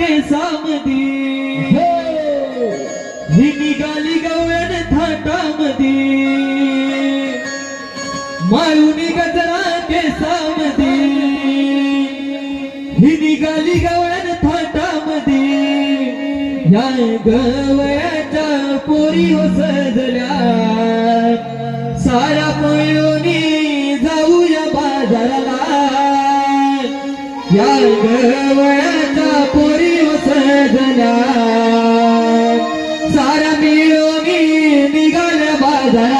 केसामधी हो। ही। निघाली गवळण थाटामधी माळूनी गजरा केसामधी गाली निघाली गवळण थाटामधी या गवयाच्या पोरी हो सजल्या सारा पोळीनी जाऊया बाजाराला। या गवयाचा पोरी सारा मिळून निघाल बाजारा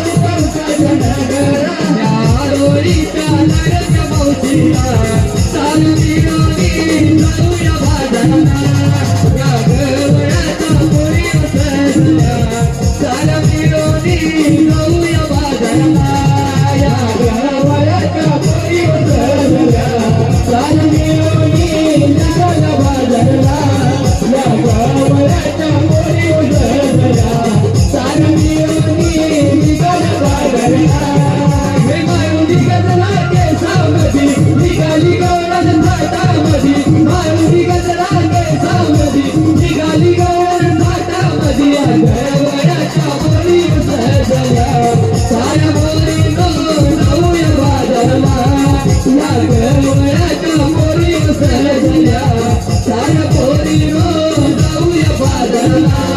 Thank you.